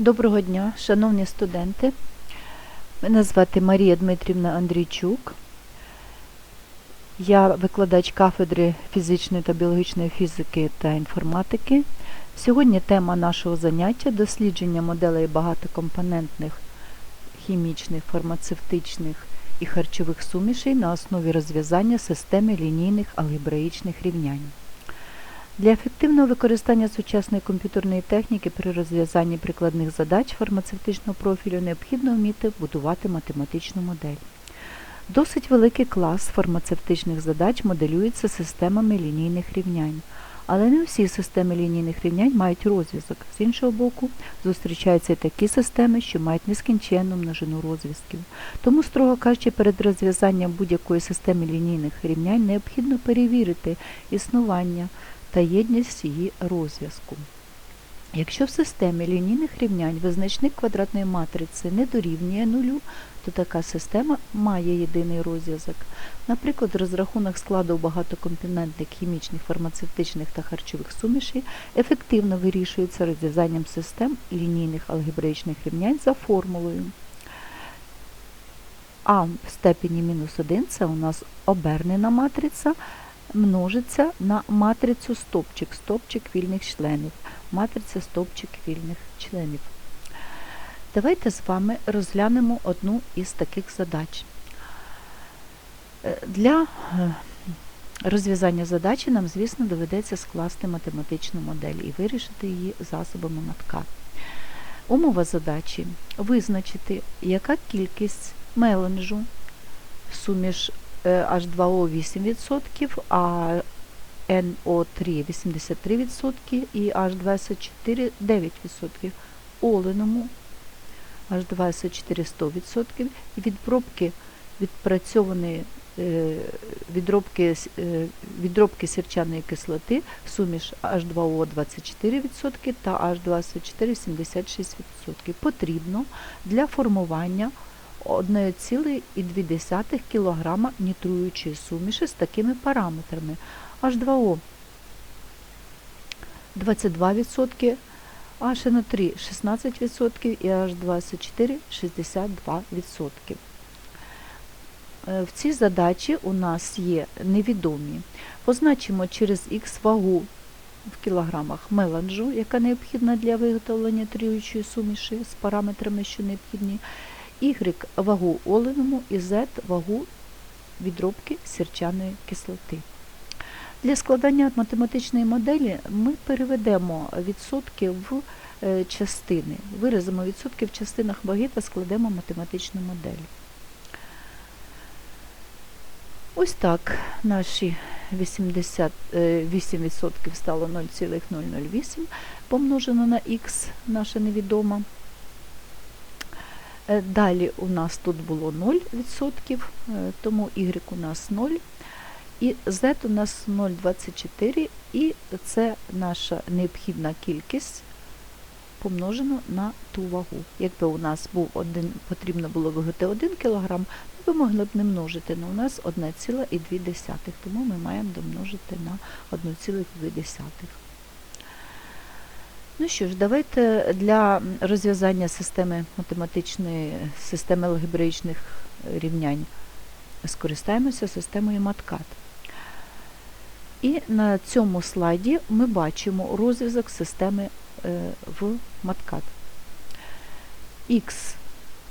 Доброго дня, шановні студенти. Мене звати Марія Дмитрівна Андрійчук. Я викладач кафедри фізичної та біологічної фізики та інформатики. Сьогодні тема нашого заняття дослідження моделей багатокомпонентних хімічних, фармацевтичних і харчових сумішей на основі розв'язання системи лінійних алгебраїчних рівнянь. Для ефективного використання сучасної комп'ютерної техніки при розв'язанні прикладних задач фармацевтичного профілю необхідно вміти будувати математичну модель. Досить великий клас фармацевтичних задач моделюється системами лінійних рівнянь. Але не всі системи лінійних рівнянь мають розв'язок. З іншого боку, зустрічаються і такі системи, що мають нескінченну множину розв'язків. Тому, строго кажучи, перед розв'язанням будь-якої системи лінійних рівнянь необхідно перевірити існування та єдність її розв'язку. Якщо в системі лінійних рівнянь визначник квадратної матриці не дорівнює нулю, то така система має єдиний розв'язок. Наприклад, розрахунок складу багатокомпонентних хімічних, фармацевтичних та харчових сумішей ефективно вирішується розв'язанням систем лінійних алгебраїчних рівнянь за формулою. А в степені мінус 1 це у нас обернена матриця, множиться на матрицю стопчик, стопчик вільних членів, матриця стопчик вільних членів. Давайте з вами розглянемо одну із таких задач. Е, Для е, розв'язання задачі нам, звісно, доведеться скласти математичну модель і вирішити її засобами матка. Умова задачі визначити, яка кількість меленджу суміш H2O 8%, а NO3 83% і H24 9%. Оленому H24 100% і від пробки відпрацьованої е, відробки, с- е, відробки сірчаної кислоти суміш H2O 24% та H24 76% потрібно для формування 1,2 кг нітруючої суміші з такими параметрами. H2O 22%, HNO3 16% і H24 62%. Е, В цій задачі у нас є невідомі. Позначимо через х вагу в кілограмах меланжу, яка необхідна для виготовлення тріючої суміші з параметрами, що необхідні, y вагу оленому і z вагу відробки сірчаної кислоти. Для складання математичної моделі ми переведемо відсотки в е, частини, виразимо відсотки в частинах ваги та складемо математичну модель. Ось так наші 80, е, 8% стало 0,008 помножено на х, наша невідома. Е, Далі у нас тут було 0%, е, тому y у нас 0. І z у нас 0,24, і це наша необхідна кількість помножено на ту вагу. Якби у нас був один, потрібно було виготовити 1 кг, ми могли б не множити, але у нас 1,2, тому ми маємо домножити на 1,2. Ну що ж, давайте для розв'язання системи математичної, системи алгебраїчних рівнянь скористаємося системою MATCAD. І на цьому слайді ми бачимо розв'язок системи е, в MATCAD. X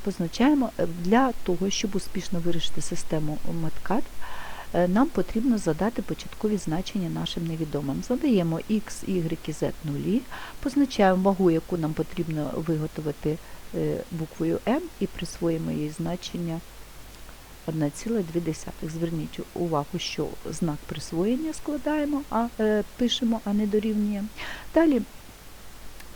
позначаємо для того, щоб успішно вирішити систему е, нам потрібно задати початкові значення нашим невідомим. Задаємо x, y z нулі, позначаємо вагу, яку нам потрібно виготовити е, буквою m і присвоїмо їй значення 1,2. Зверніть увагу, що знак присвоєння складаємо, а е, пишемо, а не дорівнює. Далі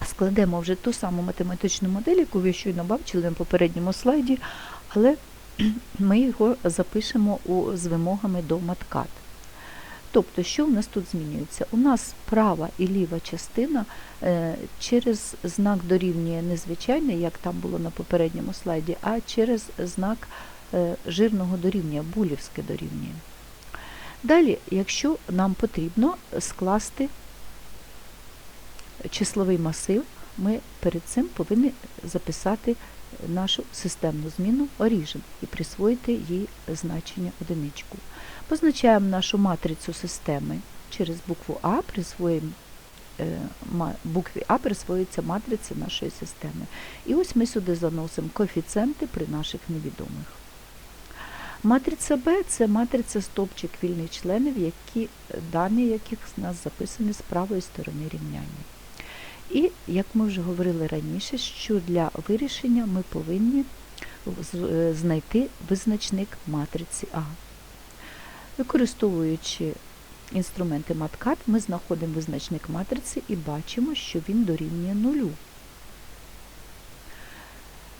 складемо вже ту саму математичну модель, яку ви щойно бачили на попередньому слайді, але ми його запишемо у, з вимогами до MATCAD. Тобто, що в нас тут змінюється? У нас права і ліва частина е, через знак дорівнює не звичайний, як там було на попередньому слайді, а через знак е, жирного дорівнює, булівське дорівнює. Далі, якщо нам потрібно скласти числовий масив ми перед цим повинні записати нашу системну зміну origin і присвоїти їй значення одиничку. Позначаємо нашу матрицю системи через букву А, присвоїмо е, букві А присвоюється матриця нашої системи. І ось ми сюди заносимо коефіцієнти при наших невідомих. Матриця Б це матриця стовпчик вільних членів, які, дані яких з нас записані з правої сторони рівняння. І, як ми вже говорили раніше, що для вирішення ми повинні е, знайти визначник матриці А. Використовуючи інструменти MATCAD, ми знаходимо визначник матриці і бачимо, що він дорівнює нулю.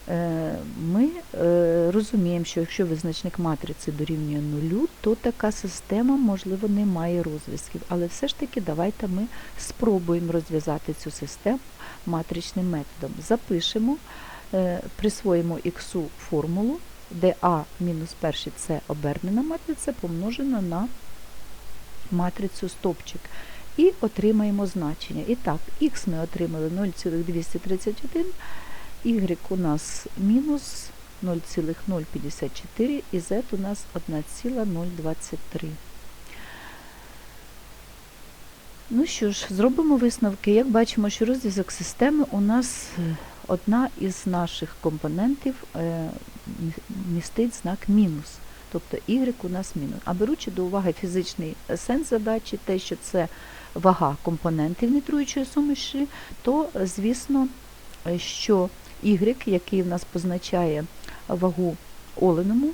Е, Ми е, розуміємо, що якщо визначник матриці дорівнює нулю, то така система, можливо, не має розв'язків. Але все ж таки давайте ми спробуємо розв'язати цю систему матричним методом. Запишемо, е, присвоїмо х формулу, де а мінус перший це обернена матриця помножена на матрицю стопчик. І отримаємо значення. І так, х ми отримали 0,231, y у нас мінус 0,054 і z у нас 1,023. Ну що ж, зробимо висновки. Як бачимо, що розв'язок системи у нас е, одна із наших компонентів е, містить знак мінус. Тобто y у нас мінус. А беручи до уваги фізичний сенс задачі, те, що це вага компонентів нітруючої суміші, то, е, звісно, що y, який в нас позначає вагу оленому,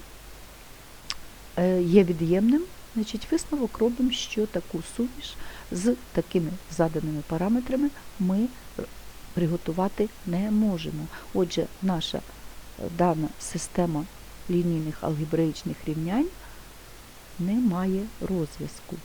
е, є від'ємним, значить висновок робимо, що таку суміш з такими заданими параметрами ми приготувати не можемо. Отже, наша е, дана система лінійних алгебраїчних рівнянь не має розв'язку.